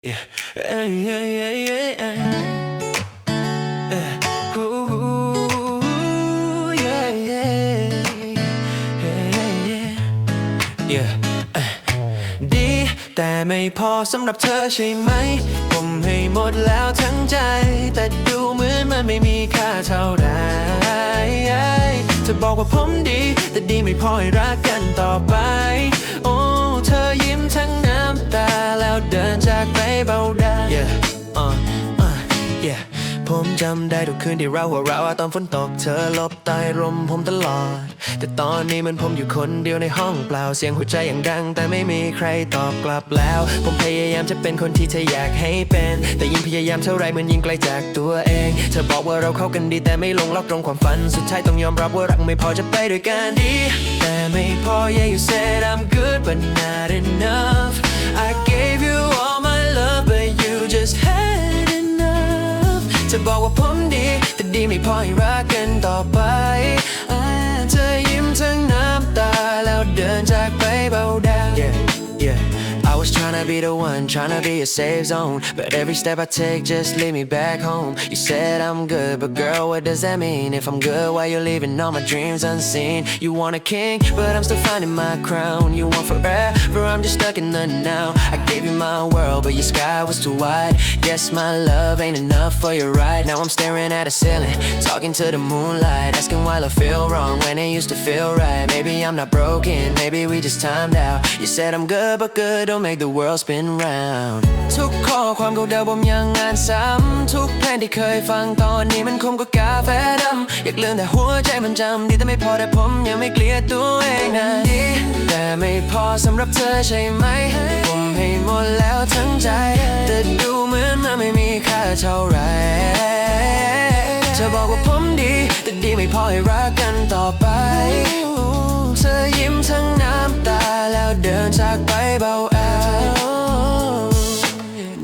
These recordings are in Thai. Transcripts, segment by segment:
Yeah. Yeah, yeah, yeah, yeah, yeah. Ooh, yeah, yeah. Yeah, yeah. Yeah. ดี แต่ไม่พอสำหรับเธอใช่ไหม ผมให้หมดแล้วทั้งใจ แต่ดูเหมือนมันไม่มีค่าเท่าไหรจะบอกว่าผมดี แต่ดีไม่พอให้รักกันต่อไป โอ้ เธอยิ้มทั้ง ตาแล้วเดินจากไปเบาได้ yeah. uh, uh, yeah. ผมจำได้ทุกคืนที่เราหัวเราะตอนฝนตกเธอลบใต้ร่มผมตลอด แต่ตอนนี้มันผมอยู่คนเดียวในห้องเปล่าเสียงหัวใจอย่างดัง แต่ไม่มีใครตอบกลับแล้ว ผมพยายามจะเป็นคนที่เธออยากให้เป็น แต่ยิ่งพยายามเท่าไรมันยิ่งไกลจากตัวเอง เธอบอกว่าเราเข้ากันดีแต่ไม่ลงล็อกตรงความฝัน สุดท้ายต้องยอมรับว่ารักไม่พอจะไปด้วยกันดี แต่ไม่พอ yeah you said I'm good but not enough I gave you all my love but you just had enough จะบอกว่าผมดี แต่ดีไม่พอให้รักกันต่อไปอาเธอยิ้มทั้งน้ำตาแล้วเดินจากไปเบาดาว yeah, yeah. Was tryna be the one, tryna be a safe zone. But every step I take just lead me back home. You said I'm good, but girl, what does that mean? If I'm good, why you leaving all my dreams unseen? You want a king, but I'm still finding my crown. You want forever, I'm just stuck in the now. I gave you my world, but your sky was too wide. Guess my love ain't enough for you right now. I'm staring at a ceiling, talking to the moonlight, asking why I feel wrong when it used to feel right. Maybe I'm not broken, maybe we just timed out. You said I'm good, but good don't make the world spin round ทุกข้อความเก่าๆผมยังอ่านซ้ำทุกเพลงที่เคยฟังตอนนี้มันคมกว่ากาแฟดำอยากลืมแต่หัวใจมันจำดีแต่ไม่พอแต่ผมยังไม่เกลียดตัวเองนะดีแต่ไม่พอสำหรับเธอใช่ไหมผมให้หมดแล้วทั้งใจ แต่ดูเหมือนมันไม่มีค่าเท่าไหรจะบอกว่าผมดี แต่ดีไม่พอให้รักกันต่อไป เธอยิ้มทั้งน้ำตาแล้วเดินจากไปเบาแอว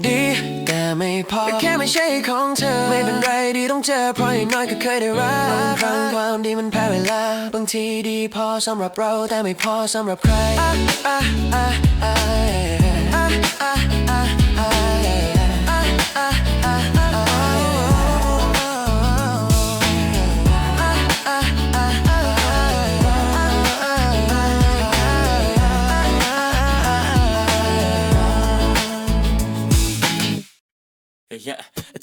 ดีแต่ไม่พอแค่ไม่ใช่ของเธอ ไม่เป็นไรดีต้องเจอเพราะอย่างน้อยก็เคยได้รักบางครั้งความดีมันแพ้เวลา บางทีดีพอสำหรับเราแต่ไม่พอสำหรับใคร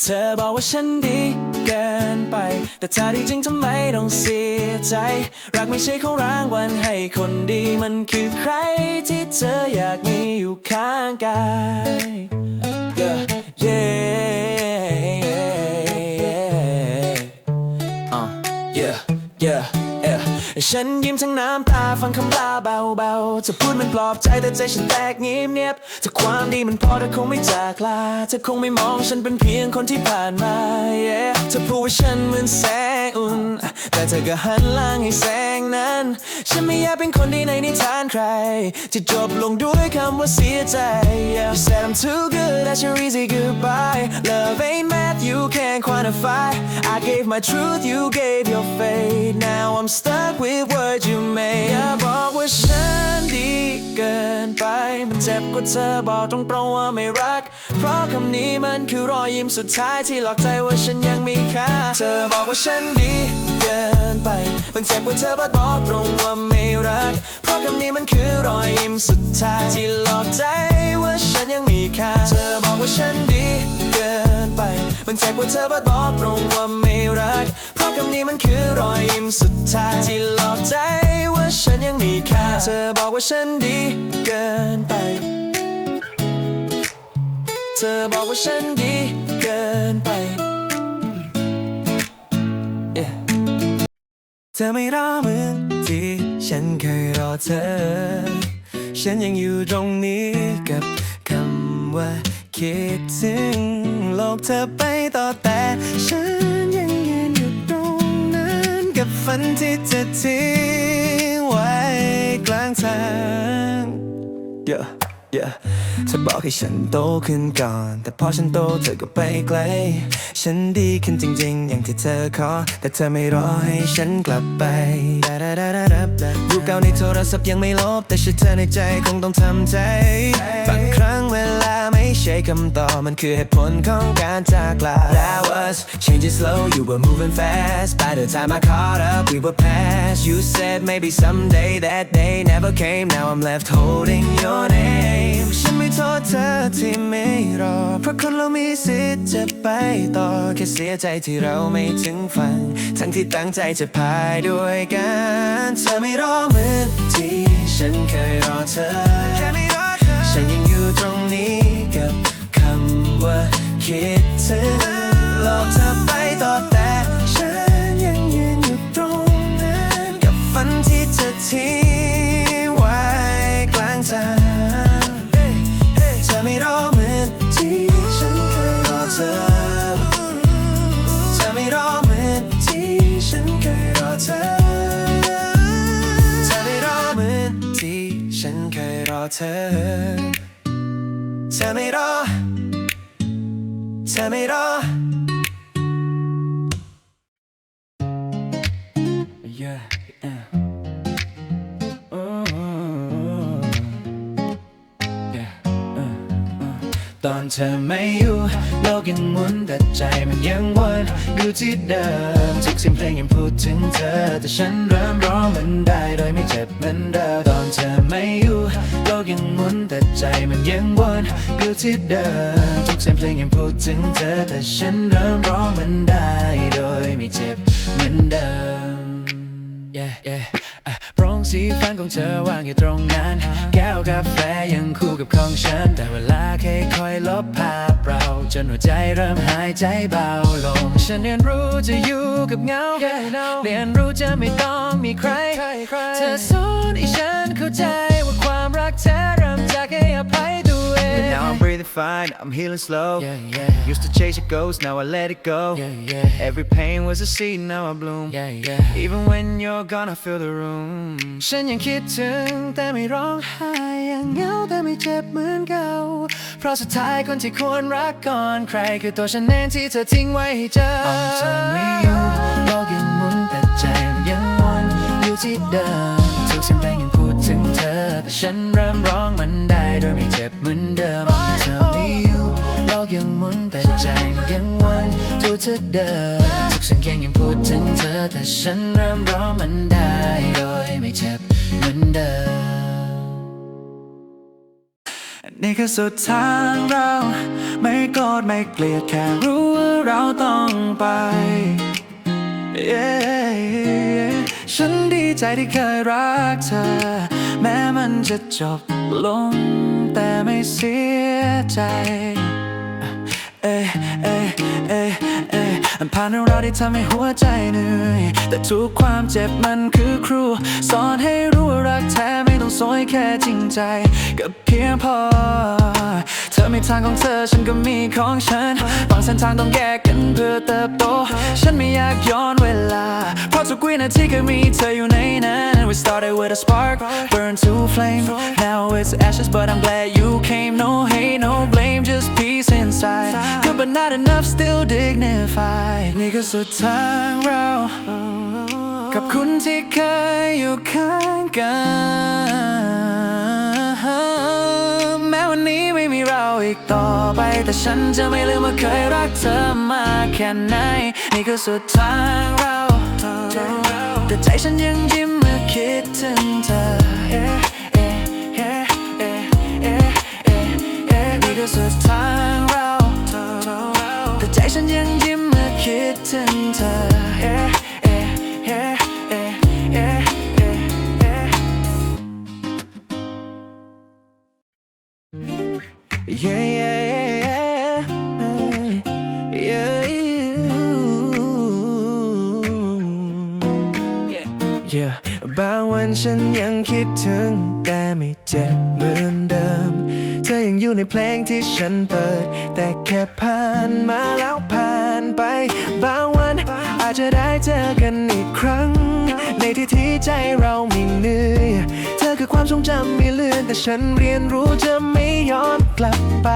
เธอบอกว่าฉันดีเกินไป แต่ถ้าที่จริงทำไมต้องเสียใจ รักไม่ใช่ของรางวัลให้คนดีมันคือใครที่เธออยากมีอยู่ข้างกาย yeah. ฉันยิ้มทั้งน้ำตาฟังคำลาเบาๆจะพูดมันปลอบใจแต่ใจฉันแตกเงียบเงียบๆถ้าความดีมันพอเธอคงไม่จากลาเธอคงไม่มองฉันเป็นเพียงคนที่ผ่านมา yeah. เธอพูดว่าฉันเหมือนแสงอุ่น แต่เธอก็หันล่างให้แสงนั้น ฉันไม่อยากเป็นคนดีในนิทานใคร ที่จบลงด้วยคำว่าเสียใจ yeah. You said I'm too good that's your easy goodbye Love ain't math you can't quantify I gave my truth you gave your fate Now I'm stuck with words you made อย่าบอกว่าฉันดีเกินไป มันเจ็บกว่าเธอบอกตรงๆว่าไม่รัก เพราะคำนี้มันคือรอยยิ้มสุดท้ายที่หลอกใจว่าฉันยังมีค่า เธอบอกว่าฉันดีเกินไป มันเจ็บกว่าเธอบอกตรงว่าไม่รัก เพราะคำนี้มันคือรอยยิ้มสุดท้ายที่หลอกใจว่าฉันยังมีค่า เธอบอกว่าฉันดี กินไปมันเจ็กว่าเธอบอกตรงว่าไม่รัก เพราะคำนี้มันคือรอยยิ้มสุดท้ายที่หลอกใจว่าฉันยังมีค่า เธอบอกว่าฉันดีเกินไป เธอบอกว่าฉันดีเกินไปเธอไม่รอเหมือนที่ฉันเคยรอเธอ ฉันยังอยู่ตรงนี้กับคำว่าคิดถึง โลกเธอไปต่อแต่ฉันยังยืนอยู่ตรงนั้นกับฝันที่เธอทิ้งไว้กลางทาง yeah, yeah เธอบอกให้ฉันโตขึ้นก่อน แต่พอฉันโตเธอก็ไปไกล ฉันดีขึ้นจริงๆ อย่างที่เธอขอ แต่เธอไม่รอให้ฉันกลับไปรูปเก่าในโทรศัพท์ยังไม่ลบ แต่ฉันเธอในใจคงต้องทำใจ บางครั้งเวลาไม่ ใช่คำตอบมันคือเหตุผลของการจากลา That was changing slow you were moving fast by the time I caught up we were past you said maybe someday that day never came now I'm left holding your name ฉันไม่โทษเธอที่ไม่รอ เพราะคนเรามีสิทธิ์จะไปต่อ แค่เสียใจที่เราไม่ถึงฝันทั้งที่ตั้งใจจะพายด้วยกัน เธอไม่รอเหมือนที่ฉันเคยรอเธอ ฉันยังอยู่ตรงนี้กับคำว่าคิดถึงหลอกเธอไปต่อแต่ฉันยังยืนอยู่ตรงนั้นกับฝันที่เธอทิ้ง เธอ เธอไม่รอ เธอไม่รอ Yeah, yeah. Oh, yeah, uh, uh. ตอนเธอไม่อยู่ โลกยังหมุนแต่ใจมันยังวนอยู่ที่เดิมทุกเสียงเพลงยังพูดถึงเธอ แต่ฉันเริ่มร้องมันได้โดยไม่เจ็บเหมือนเดิมตอนเธอไม่อยู่ กยังหมุนแต่ใจมันยังวนอยู่ที่เดิมทุกเสียงเพลงยังพูดถึงเธอแต่ฉันเริ่มร้องมันได้โดยไม่เจ็บเหมือนเดิม yeah, yeah อะโปร่งสีฟันของเธอวางอยู่ตรงนั้น แก้วกาแฟยังคู่กับของฉัน แต่เวลาแค่คอยลบภาพเรา จนหัวใจเริ่มหายใจเบาลง ฉันเรียนรู้จะอยู่กับเงา เรียนรู้จะไม่ต้องมีใคร เธอสอนให้ฉันเข้าใจ ว่าความรักแท้เริ่มจากให้อภัยตัวเอง But now I'm breathing fine, I'm healing slow. Yeah, yeah. Used to chase a ghost, now I let it go. Yeah, yeah. Every pain was a seed, now I bloom. Yeah, yeah. Even when you're gone, I feel the room. ฉันยังคิดถึงแต่ไม่ร้องไห้ยังเหงาแต่ไม่เจ็บเหมือนเก่าเพราะสุดท้ายคนที่ควรรักก่อนใครคือตัวฉันเองที่เธอทิ้งไว้ให้เจอตอนเธอไม่อยู่โลกยังหมุนแต่ใจมันยังวนอยู่ที่เดิมทุกเสียงเพล ฉันเริ่มร้องมันได้โดยไม่เจ็บเหมือนเดิมเธอไม่อยู่โลกยังหมุนแต่ใจยังวนอยู่ที่เดิมทุกสียงเพลงยังพูดถึงเธอ แต่ฉันเริ่มร้องมันได้โดยไม่เจ็บเหมือนเดิมนี่คือสุดทางเรา ไม่โกรธไม่เกลียดแค่รู้ว่าเราต้องไป Yeah ฉันดีใจที่เคยรักเธอ แม้มันจะจบลง แต่ไม่เสียใจเอ้ยเอ้เอ้เอ้ยมันผ่านเรื่องราวที่ทำให้หัวใจเหนื่อย แต่ทุกความเจ็บมันคือครู สอนให้รู้ว่ารักแท้ไม่ต้องสวยแค่จริงใจ ก็เพียงพอ เธอมีทางของเธอฉันก็มีของฉันบางเส้นทางต้องแยกกันเพื่อเติบโต ฉันไม่อยากย้อนเวลา เพราะทุกวินาทีเคยมีเธออยู่ในนั้น And we started with a spark burned to flame Now it's ashes but I'm glad you came No hate no blame just peace inside Good but not enough still dignified นี่ก็สุดทางเรากับคุณที่เคยอยู่ข้างกัน แม้วันนี้ไม่มีเราอีกต่อไป แต่ฉันจะไม่ลืมว่าเคยรักเธอมาแค่ไหน นี่คือสุดทางเรา แต่ใจฉันยังยิ้มเมื่อคิดถึงเธอ เพลงที่ฉันเปิด แต่แค่ผ่านมาแล้วผ่านไป บางวันอาจจะได้เจอกันอีกครั้ง ในที่ที่ใจเราไม่เหนื่อยเธอคือความทรงจำไม่เลือนแต่ฉันเรียนรู้จะไม่ย้อนกลับไป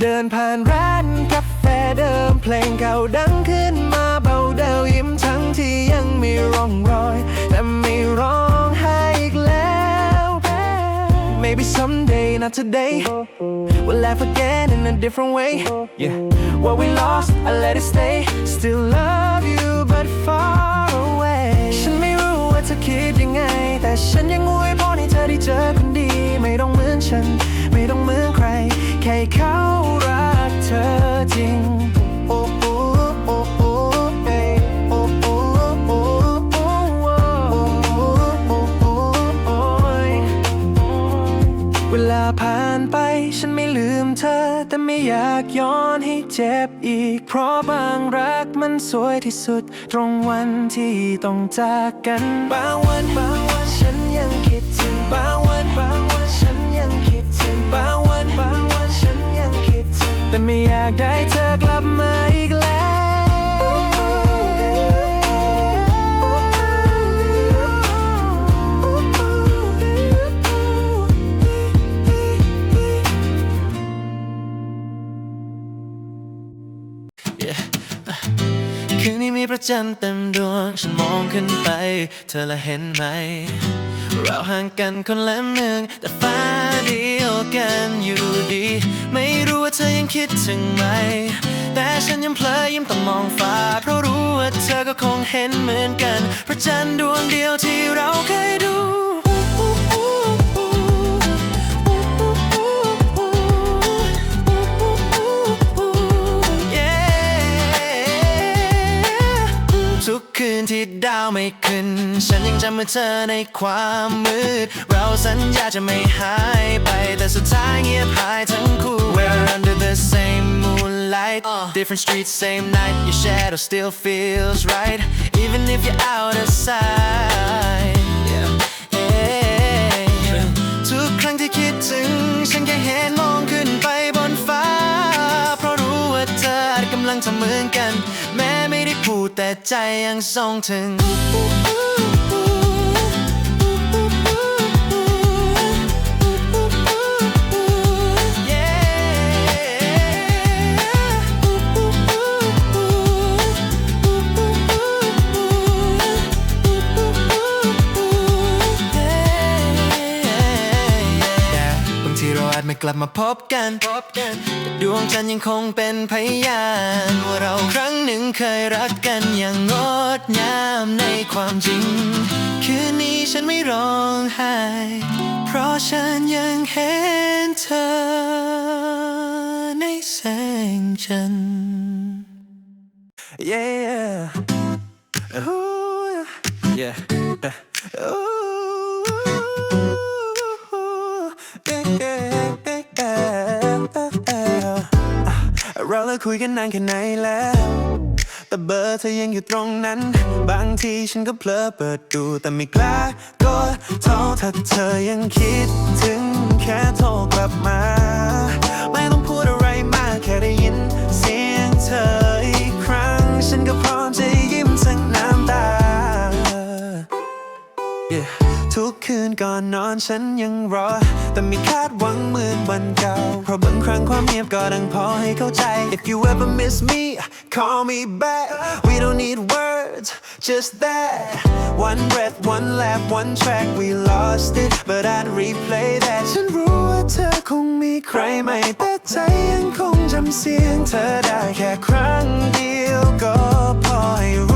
เดินผ่านร้านกาแฟเดิมเพลงเก่าดัง Maybe someday, not today. We'll laugh again in a different way. Yeah. What we lost, I let it stay. Still love you, but far away. ฉันไม่รู้ว่าเธอคิดยังไง แต่ฉันยังอวยพรให้เธอได้เจอคนดี ไม่ต้องเหมือนฉัน ไม่ต้องเหมือนใคร แค่เขารักเธอจริง อแต่ไม่อยากย้อนให้เจ็บอีก เพราะบางรักมันสวยที่สุด ตรงวันที่ต้องจากกัน บางวันบางวันฉันยังคิดถึง บางวันบางวันฉันยังคิดถึง บางวันบางวันฉันยังคิดถึง แต่ไม่อยากได้เธอกลับมา ระจันทร์เต็มดวง ฉันมองขึ้นไป เธอละเห็นไหม เราห่างกันคนละเมือง แต่ฟ้าเดียวกันอยู่ดี ไม่รู้ว่าเธอยังคิดถึงไหม แต่ฉันยังเพลยยิ้มต้องมองฟ้า เพราะรู้ว่าเธอก็คงเห็นเหมือนกัน พระจันทร์ดวงเดียวที่เราเคยดู คืนที่ดาวไม่ขึ้น ฉันยังจำมือเธอในความมืด เราสัญญาจะไม่หายไป แต่สุดท้ายเงียบหายทั้งคู่ We're under the same moonlight Different streets same night Your shadow still feels right Even if you're out of sight ใจยังส่งถึง กลับมาพบกันพบกันดวงจันทร์ยังคงเป็นพยานว่าเราครั้งหนึ่งเคยรักกันอย่างงดงามในความจริง คืนนี้ฉันไม่ร้องไห้ เพราะฉันยังเห็นเธอในแสงจันทร์ Yeah. Ooh, yeah. Ooh, คุยกันนานแค่ไหนแล้ว แต่เบอร์เธอยังอยู่ตรงนั้น บางทีฉันก็เพลอเปิดดูแต่ไม่กล้ากดโทรถ้าเธอยังคิดถึงแค่โทรกลับมา ไม่ต้องพูดอะไรมากแค่ได้ยิน เสียงเธออีกครั้ง ฉันก็พร้อมจะ คืนก่อนนอนฉันยังรอ แต่ม่คาดหวังเหมือนวันเก่าเพราะบางครั้งความเงียบก็ดังพอให้เข้าใจ If you ever miss me call me back We don't need words just that One breath one laugh one track we lost it but I'd replay that ฉันรู้ว่าเธอคงมีใครใหม่แต่ใจยังคงจำเสียงเธอได้แค่ครั้งเดียวก็พอให้รู้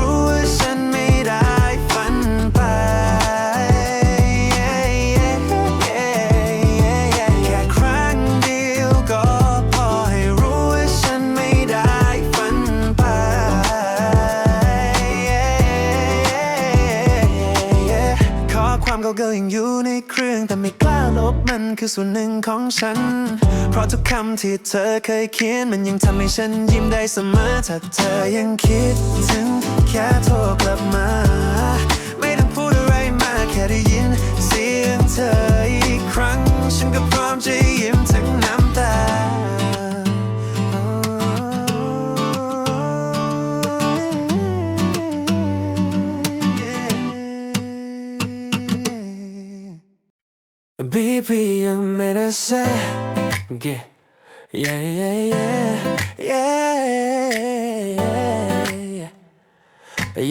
เก่าๆยังอยู่ในเครื่องแต่ไม่กล้าลบมันคือส่วนหนึ่งของฉัน เพราะทุกคำที่เธอเคยเขียน มันยังทำให้ฉันยิ้มได้เสมอถ้าเธอยังคิดถึงแค่โทรกลับมา ไม่ต้องพูดอะไรมากแค่ได้ยิน เสียงเธออีกครั้ง ฉันก็พร้อมจะ Baby, I made a say, yeah, yeah, yeah, yeah, yeah, yeah,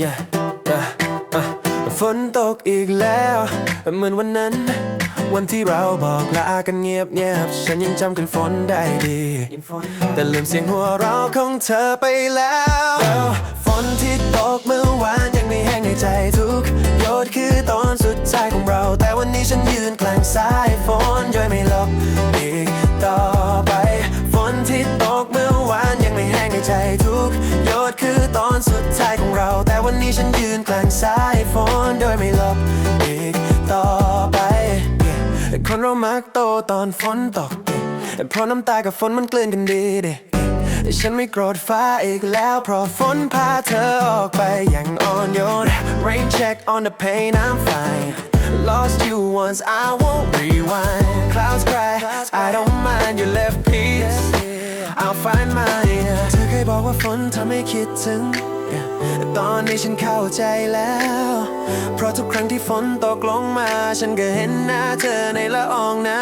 yeah. ฝนตกอีกแล้ว เหมือนวันนั้น วันที่เราบอกลากันเงียบเงียบฉันยังจำกันฝนได้ดี แต่ลืมเสียงหัวเราะของเธอไปแล้ว ฝนที่ตกเมื่อวานยังไม่แห้งในใจทุกหยดคือตอนสุดท้ายของเรา แต่วันนี้ฉันยืนกลางสายฝนย่อยไม่หลบอีกต่อไป ฝนที่ตกเมื่อวานยังไม่แห้งในใจทุกหยดคือตอนสุดท้ายของเรา แต่วันนี้ฉันยืนกลางสายฝนโดยไม่หลบ คนเรามักโตตอนฝนตก เพราะน้ำตากับฝนมันกลืนกันดีเดฉันไม่โกรธฟ้าอีกแล้ว เพราะฝนพาเธอออกไปอย่างอ่อนโยน Rain check on the pain I'm fine Lost you once I won't rewind Clouds cry I don't mind you left peace I'll find mine เธอเคยบอกว่าฝนทำให้คิดถึง ตอนนี้ฉันเข้าใจแล้ว เพราะทุกครั้งที่ฝนตกลงมา ฉันก็เห็นหน้าเธอในละอองน้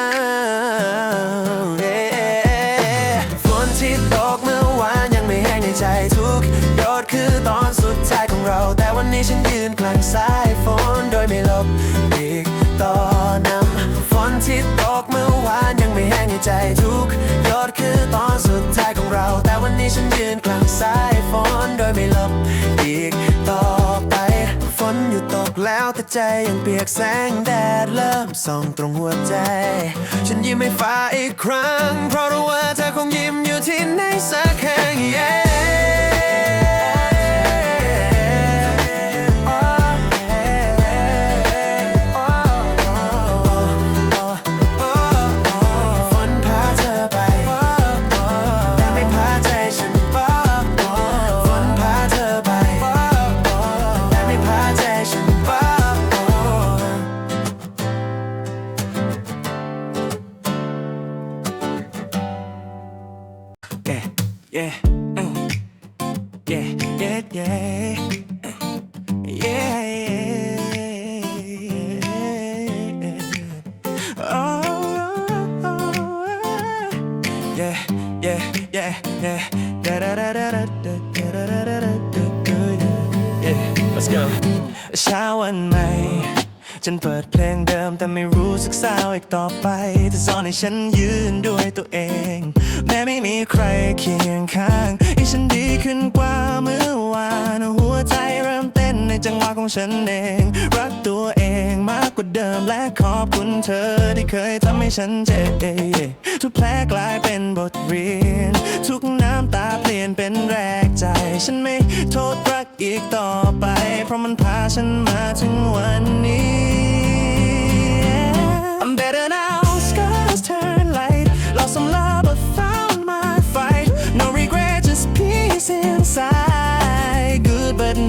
ำฝนที่ตกเมื่อวานยังไม่แห้งในใจทุกหยดคือตอนสุดท้ายของเรา แต่วันนี้ฉันยืนกลางสายฝนโดยไม่หลบอีกต่อนำฝนที่ตกเมื่อวานยังไม่แห้งในใจทุกหยดคือตอนสุดท้ายของเรา แต่วันนี้ฉันยืน สายฝนโดยไม่หลบอีกต่อไป ฝนอยู่ตกแล้วแต่ใจยังเปียกแสงแดดเริ่มส่องตรงหัวใจ ฉันยิ้มให้ฟ้าอีกครั้ง เพราะรู้ว่าเธอคงยิ้มอยู่ที่ รู้สึกเศร้าอีกต่อไปแต่สอนให้ฉันยืนด้วยตัวเอง แม้ไม่มีใครเคียงข้างให้ฉันดีขึ้นกว่าเมื่อวานหัวใจเริ่มเต้นในจังหวะของฉันเอง รักตัวเองมากกว่าเดิมและขอบคุณเธอที่เคยทำให้ฉันเจ็บทุกแผลกลายเป็นบทเรียน ทุกน้ำตาเปลี่ยนเป็นแรงใจ ฉันไม่โทษรักอีกต่อไป เพราะมันพาฉันมาถึงวันนี้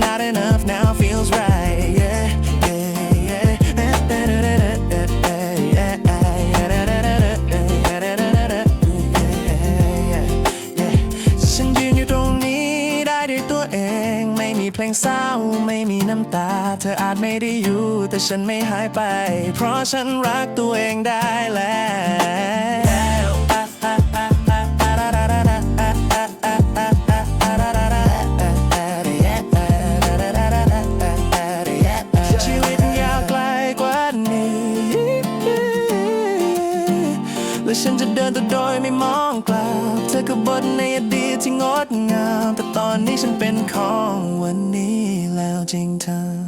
not enough now feels right Yeah, yeah, yeah Yeah ฉันยืนอยู่ตรงนี้ได้ด้วยตัวเอง ไม่มีเพลงเศร้าไม่มีน้ำตา เธออาจไม่ได้อยู่ แต่ฉันไม่หายไป เพราะฉันรักตัวเองได้แล้ว ดีตที่งดงาม แต่ตอนนี้ฉันเป็นของวันนี้แล้วจริงเธอ